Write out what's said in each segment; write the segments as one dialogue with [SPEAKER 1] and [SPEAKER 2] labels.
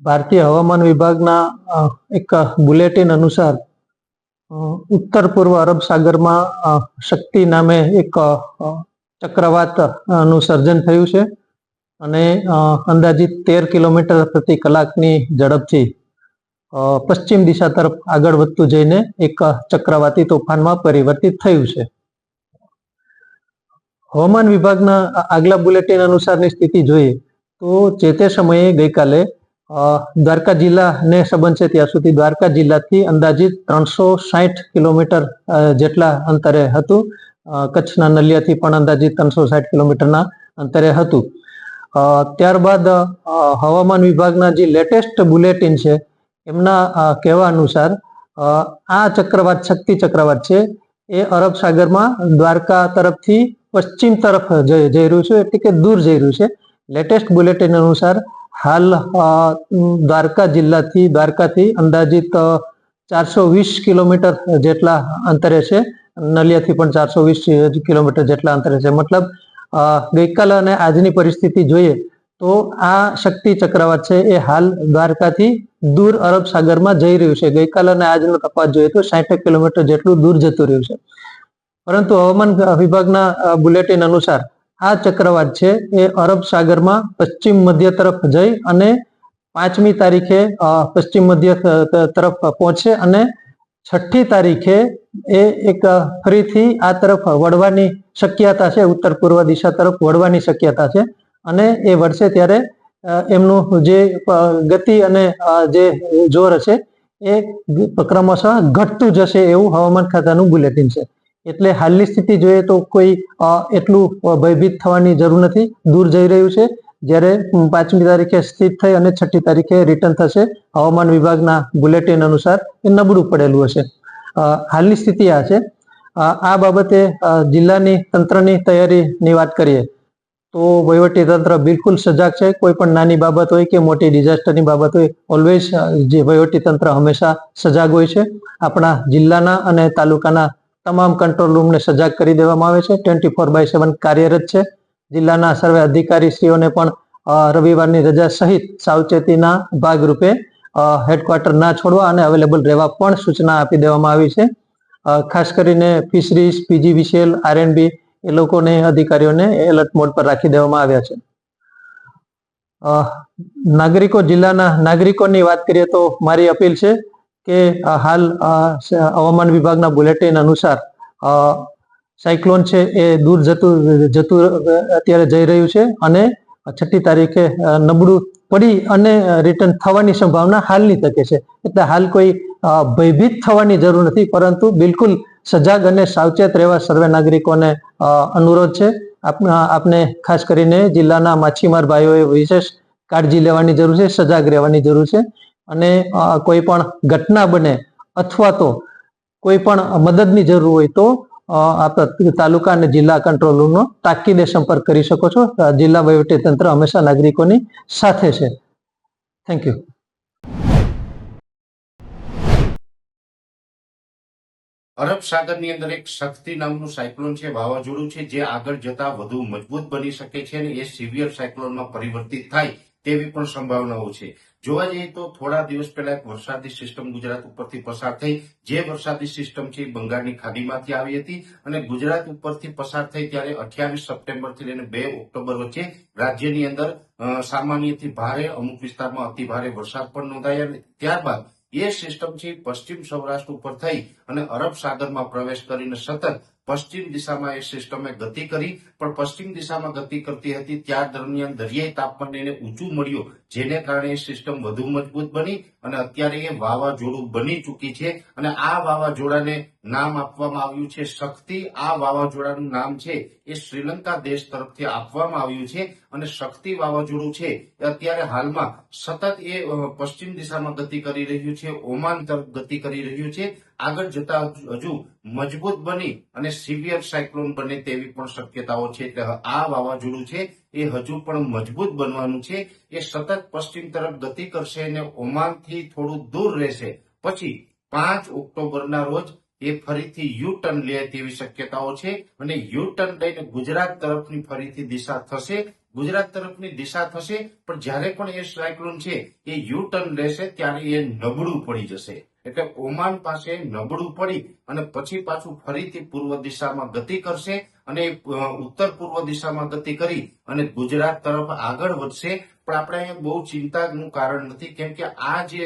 [SPEAKER 1] ભારતીય હવામાન વિભાગના એક બુલેટિન અનુસાર ઉત્તર પૂર્વ અરબ સાગરમાં શક્તિ નામે એક અ, અ, ચક્રવાતનું સર્જન થયું છે અને અંદાજિત તેર કિલોમીટર પ્રતિ કલાકની ઝડપથી પશ્ચિમ દિશા તરફ આગળ વધતું જઈને એક ચક્રવાતી તોફાનમાં પરિવર્તિત થયું છે. હવામાન વિભાગના આગલા બુલેટિન અનુસારની સ્થિતિ જોઈએ. તો જે તે સમયે ગઈકાલે દ્વારકા જિલ્લાને સંબંધ છે ત્યાં સુધી દ્વારકા જિલ્લાથી અંદાજિત ત્રણસો સાઠ કિલોમીટર જેટલા અંતરે હતું. કચ્છના નલિયાથી પણ અંદાજિત ત્રણસો સાઠ કિલોમીટરના અંતરે હતું. ત્યારબાદ હવામાન વિભાગના જે લેટેસ્ટ બુલેટિન છે, એમના કહેવા અનુસાર આ ચક્રવાત, શક્તિ ચક્રવાત છે, એ અરબ સાગરમાં દ્વારકા તરફથી પશ્ચિમ તરફ જઈ રહ્યું છે, એટલે કે દૂર જઈ રહ્યું છે. લેટેસ્ટ બુલેટિન અનુસાર હાલ દ્વારકા જિલ્લાથી, દ્વારકાથી અંદાજિત ચારસો વીસ કિલોમીટર જેટલા અંતરે છે. નલિયાથી પણ ચારસો વીસ કિલોમીટર જેટલા અંતરે છે. મતલબ ગઈકાલે અને આજની પરિસ્થિતિ જોઈએ તો આ શક્તિ ચક્રવાત છે એ હાલ દ્વારકાથી દૂર અરબ સાગરમાં જઈ રહ્યું છે. ગઈકાલે અને આજનો તપાસ જોઈએ તો સાઠ કિલોમીટર જેટલું દૂર જતું રહ્યું છે. પરંતુ હવામાન વિભાગના બુલેટિન અનુસાર આ ચક્રવાત છે એ અરબ સાગરમાં પશ્ચિમ મધ્ય તરફ જઈ અને પાંચમી તારીખે પશ્ચિમ મધ્ય તરફ પહોંચે અને છઠ્ઠી તારીખે એ એક ફરીથી આ તરફ વળવાની શક્યતા છે, ઉત્તર પૂર્વ દિશા તરફ વળવાની શક્યતા છે અને એ વળશે ત્યારે એમનું જે ગતિ અને જે જોર હશે એ ક્રમશઃ ઘટતું જશે એવું હવામાન ખાતાનું બુલેટિન છે. એટલે હાલની સ્થિતિ જોઈએ તો કોઈ એટલું ભયભીત થવાની જરૂર નથી. દૂર જઈ રહ્યું છે. જ્યારે પાંચમી તારીખે સ્થિત થઈ અને છઠ્ઠી તારીખે રિટર્ન થશે. હવામાન વિભાગના બુલેટિન અનુસાર એ નબળું પડેલું હશે. હાલની સ્થિતિ આ છે. આ બાબતે જિલ્લાની તંત્રની તૈયારીની વાત કરીએ, તો વહીવટી તંત્ર બિલકુલ સજાગ છે. કોઈ પણ નાની બાબત હોય કે મોટી ડિઝાસ્ટરની બાબત હોય ઓલવેઝ જે વહીવટી તંત્ર હંમેશા સજાગ હોય છે. આપણા જિલ્લાના અને તાલુકાના તમામ કંટ્રોલ રૂમને સજાગ કરી દેવામાં આવે છે. ટ્વેન્ટી ફોર બાય સેવન કાર્યરત છે. જિલ્લાના સર્વે અધિકારીશ્રીઓને પણ રવિવારની રજા સહિત સાવચેતીના ભાગરૂપે હેડક્વાર્ટર ના છોડવા અને અવેલેબલ રહેવા પણ સૂચના આપી દેવામાં આવી છે. ખાસ કરીને ફિશરીઝ પીજીવીસીએલ આરએનબી એ લોકોને, અધિકારીઓને એલર્ટ મોડ પર રાખી દેવામાં આવ્યા છે. નાગરિકો, જિલ્લાના નાગરિકોની વાત કરીએ તો મારી અપીલ છે કે હાલ હવામાન વિભાગના બુલેટિન અનુસાર સાયક્લોન છે એ દૂર જતું જતું, અત્યારે જઈ રહ્યું છે અને છઠ્ઠી તારીખે નબળું પડી અને રિટર્ન થવાની સંભાવના હાલની તકે છે. એટલે હાલ કોઈ ભયભીત થવાની જરૂર નથી, પરંતુ બિલકુલ સજાગ અને સાવચેત રહેવા સર્વે નાગરિકોને અનુરોધ છે. આપ- આપને ખાસ કરીને જિલ્લાના માછીમાર ભાઈઓએ વિશેષ કાળજી લેવાની જરૂર છે, સજાગ રહેવાની જરૂર છે. અને કોઈ પણ ઘટના બને અથવા તો કોઈ પણ મદદની જરૂર હોય તો અ, તાલુકા અને જિલ્લા કંટ્રોલ રૂમનો તાકીદે સંપર્ક કરી શકો છો. જિલ્લા વહીવટી તંત્ર હંમેશા નાગરિકોની સાથે છે. થેન્ક યુ
[SPEAKER 2] અરબ સાગરની અંદર એક શક્તિ નામનું સાયક્લોન છે વાવાઝોડું છે જે આગળ જતા વધુ મજબૂત બની શકે છે અને એ સિવિયર સાયક્લોનમાં પરિવર્તિત થાય. તેવી પણ સંભાવનાઓ છે. જોવા જઈએ તો થોડા દિવસ પહેલા એક વરસાદી સિસ્ટમ ગુજરાત ઉપરથી પસાર થઈ. જે વરસાદી સિસ્ટમ છે બંગાળની ખાડીમાંથી આવી હતી અને ગુજરાત ઉપરથી પસાર થઈ ત્યારે અઠ્યાવીસ સપ્ટેમ્બરથી લઈને બે ઓક્ટોબર વચ્ચે રાજ્યની અંદર સામાન્યથી ભારે અમુક વિસ્તારમાં અતિ ભારે વરસાદ પણ નોંધાયા ત્યારબાદ એ સિસ્ટમ છે પશ્ચિમ સૌરાષ્ટ્ર ઉપર થઈ અને અરબ સાગરમાં પ્રવેશ કરીને સતત પશ્ચિમ દિશામાં એ સિસ્ટમે ગતિ કરી, પણ પશ્ચિમ દિશામાં ગતિ કરતી હતી, ત્યાર દરમિયાન દરિયાઈ તાપમાન એને ઊંચું મળ્યું, જેને કારણે સિસ્ટમ વધુ મજબૂત બની અને અત્યારે એ વાવાઝોડું બની ચૂકી છે અને આ વાવાઝોડાને નામ આપવામાં આવ્યું છે શક્તિ. આ વાવાઝોડાનું નામ છે, એ શ્રીલંકા દેશ તરફથી આપવામાં આવ્યું છે અને શક્તિ વાવાઝોડું છે. એ અત્યારે હાલમાં સતત એ પશ્ચિમ દિશામાં ગતિ કરી રહ્યું છે, ઓમાન તરફ ગતિ કરી રહ્યું છે આગળ જતા હજુ મજબૂત બની અને સિવિયર સાયક્લોન બને તેવી પણ શક્યતાઓ છે. એટલે આ વાવાઝોડું છે એ હજુ પણ મજબૂત બનવાનું છે. એ સતત પશ્ચિમ તરફ ગતિ કરશે અને ઓમાનથી થોડું દૂર રહેશે. પછી પાંચ ઓક્ટોબરના રોજ એ ફરીથી યુ ટર્ન લે તેવી શક્યતાઓ છે અને યુ ટર્ન લઈને ગુજરાત તરફની ફરીથી દિશા થશે. ગુજરાત તરફની દિશા થશે, પણ જ્યારે પણ એ સાયક્લોન છે એ યુ ટર્ન લેશે ત્યારે એ નબળું પડી જશે. એટલે ઓમાન પાસે નબળું પડી અને પછી પાછું ફરીથી પૂર્વ દિશામાં ગતિ કરશે અને ઉત્તર પૂર્વ દિશામાં ગતિ કરી અને ગુજરાત તરફ આગળ વધશે. પણ આપણે અહીંયા બહુ ચિંતાનું કારણ નથી, કેમ કે આ જે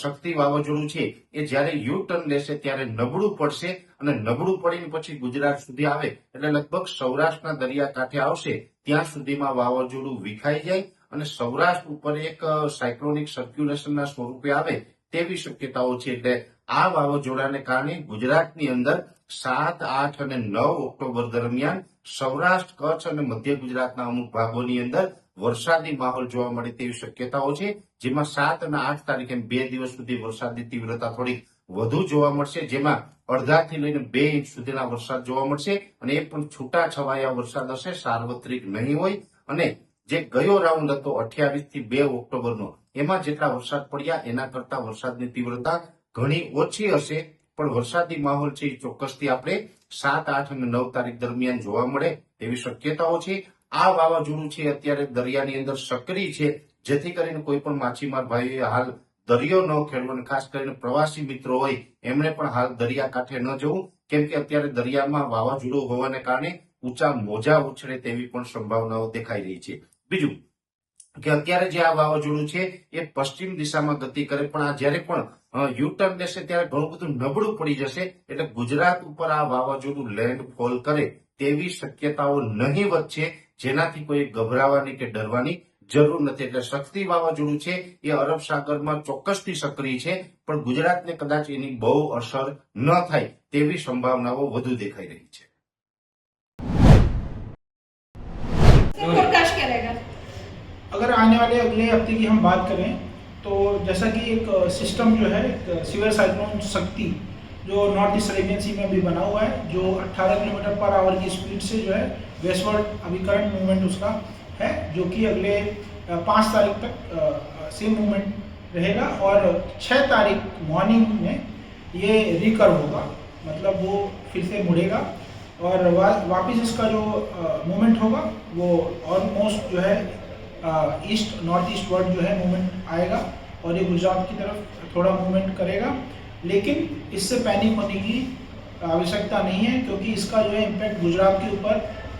[SPEAKER 2] શક્તિ વાવાઝોડું છે, એ જ્યારે યુ ટર્ન લેશે ત્યારે નબળું પડશે અને નબળું પડીને પછી ગુજરાત સુધી આવે. એટલે લગભગ સૌરાષ્ટ્રના દરિયાકાંઠે આવશે, ત્યાં સુધીમાં વાવાઝોડું વિખાઈ જાય અને સૌરાષ્ટ્ર ઉપર એક સાયક્લોનિક સર્ક્યુલેશનના સ્વરૂપે આવે તેવી શક્યતાઓ છે એટલે આ વાવાઝોડાને કારણે ગુજરાતની અંદર સાત, આઠ અને નવ ઓક્ટોબર દરમિયાન સૌરાષ્ટ્ર, કચ્છ અને મધ્ય ગુજરાતના અમુક ભાગોની અંદર વરસાદી માહોલ જોવા મળે તેવી શક્યતાઓ છે, જેમાં સાત અને આઠ તારીખે બે દિવસ સુધી વરસાદની તીવ્રતા થોડી વધુ જોવા મળશે, જેમાં અડધાથી લઈને બે ઇંચ સુધીના વરસાદ જોવા મળશે અને એ પણ છૂટા છવાયા વરસાદ હશે, સાર્વત્રિક નહીં હોય. અને જે ગયો રાઉન્ડ હતો અઠ્યાવીસથી બે ઓક્ટોબરનો એમાં જેટલા વરસાદ પડ્યા, એના કરતા વરસાદની તીવ્રતા ઘણી ઓછી હશે. પણ વરસાદી માહોલ છે ચોક્કસથી આપણે સાત, આઠ અને નવ તારીખ દરમિયાન જોવા મળે તેવી શક્યતાઓ છે. આ વાવાઝોડું છે અત્યારે દરિયાની અંદર સક્રિય છે. જેથી કરીને કોઈ પણ માછીમાર ભાઈઓએ હાલ દરિયો ન ખેડવો ખાસ કરીને પ્રવાસી મિત્રો હોય, એમણે પણ હાલ દરિયા કાંઠે ન જવું. કેમ કે અત્યારે દરિયામાં વાવાઝોડું હોવાને કારણે ઊંચા મોજા ઉછળે તેવી પણ સંભાવનાઓ દેખાઈ રહી છે. બીજું કે અત્યારે જે આ વાવાઝોડું છે, એ પશ્ચિમ દિશામાં ગતિ કરે, પણ આ જ્યારે પણ યુટર્ન લેશે ત્યારે ઘણું બધું નબળું પડી જશે, એટલે ગુજરાત ઉપર આ વાવાઝોડું લેન્ડફોલ કરે તેવી શક્યતાઓ નહીવત છે જેનાથી કોઈ ગભરાવાની કે ડરવાની જરૂર નથી. એટલે શક્તિ વાવાઝોડું છે, એ અરબ સાગરમાં ચોક્કસથી સક્રિય છે, પણ ગુજરાતને કદાચ એની બહુ અસર ન થાય તેવી સંભાવનાઓ વધુ દેખાઈ રહી છે.
[SPEAKER 3] आने वाले अगले हफ़्ते की हम बात करें तो जैसा कि एक सिस्टम जो है सिवियर साइक्लोन शक्ति, जो नॉर्थ ईस्ट अरेबियन सी में अभी बना हुआ है, जो 18 किलोमीटर पर आवर की स्पीड से जो है वेस्टवर्ड अभी करंट मूवमेंट उसका है, जो कि अगले पाँच तारीख तक सेम मूवमेंट रहेगा और छः तारीख मॉर्निंग में ये रिकर्व होगा मतलब वो फिर से मुड़ेगा और वापस इसका जो मूवमेंट होगा, वो ऑलमोस्ट जो है ईस्ट नॉर्थ ईस्ट वर्ड जो है मूवमेंट आएगा और ये गुजरात की तरफ़ थोड़ा मूवमेंट करेगा। लेकिन इससे पैनिक होने की आवश्यकता नहीं है, क्योंकि इसका जो है इम्पैक्ट गुजरात के ऊपर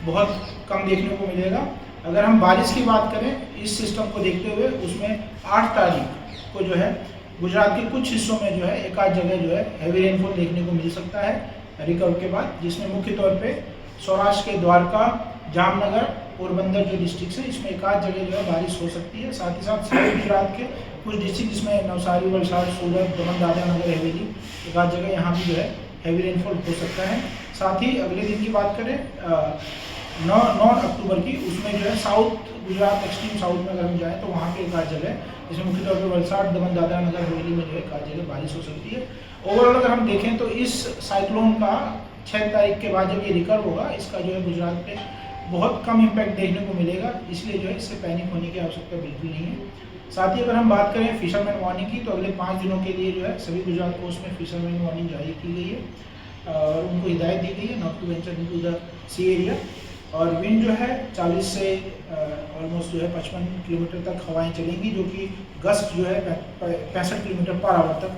[SPEAKER 3] बहुत कम देखने को मिलेगा। अगर हम बारिश की बात करें, इस सिस्टम को देखते हुए उसमें आठ तारीख को जो है गुजरात के कुछ हिस्सों में जो है एक आध जगह जो है हैवी रेनफॉल देखने को मिल सकता है। रिकवर के बाद, जिसमें मुख्य तौर पे सौराष्ट्र के द्वारका, जामनगर पोरबंदर जो डिस्ट्रिक्ट है, इसमें एक आध जगह जो है बारिश हो सकती है। साथ ही साथ गुजरात के कुछ डिस्ट्रिक्ट जिसमें नवसारी, वलसाड़, सूरत दमन दादा नगर हवेली, एक आध जगह यहाँ भी जो है हैवी रेनफॉल हो सकता है। साथ ही अगले दिन की बात करें नौ नौ अक्टूबर की, उसमें जो है साउथ गुजरात एक्सट्रीम साउथ में अगर हम जाएँ तो वहाँ पे एक आध जगह, जिसमें मुख्य तौर पर वलसाड़ दमन दादा नगर हवेली में जो है एक आध जगह बारिश हो सकती है। ओवरऑल अगर हम देखें तो इस साइक्लोन का छः तारीख के बाद जब ये रिकवर होगा, इसका जो है गुजरात पे बहुत कम इम्पैक्ट देखने को मिलेगा, इसलिए जो है इससे पैनिक होने की आवश्यकता बिल्कुल नहीं है। साथ ही अगर हम बात करें फिशरमैन वार्निंग की तो अगले पाँच दिनों के लिए जो है सभी गुजरात कोस्ट में फिशरमैन वार्निंग जारी की गई है, और उनको हिदायत दी गई है not to venture into the sea area और विंड जो है 40 से ऑलमोस्ट जो है 55 किलोमीटर तक हवाएँ चलेंगी, जो कि गस्ट जो है पैंसठ किलोमीटर पर आवर तक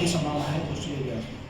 [SPEAKER 3] की संभावना है कोस्टल एरियाज़ में।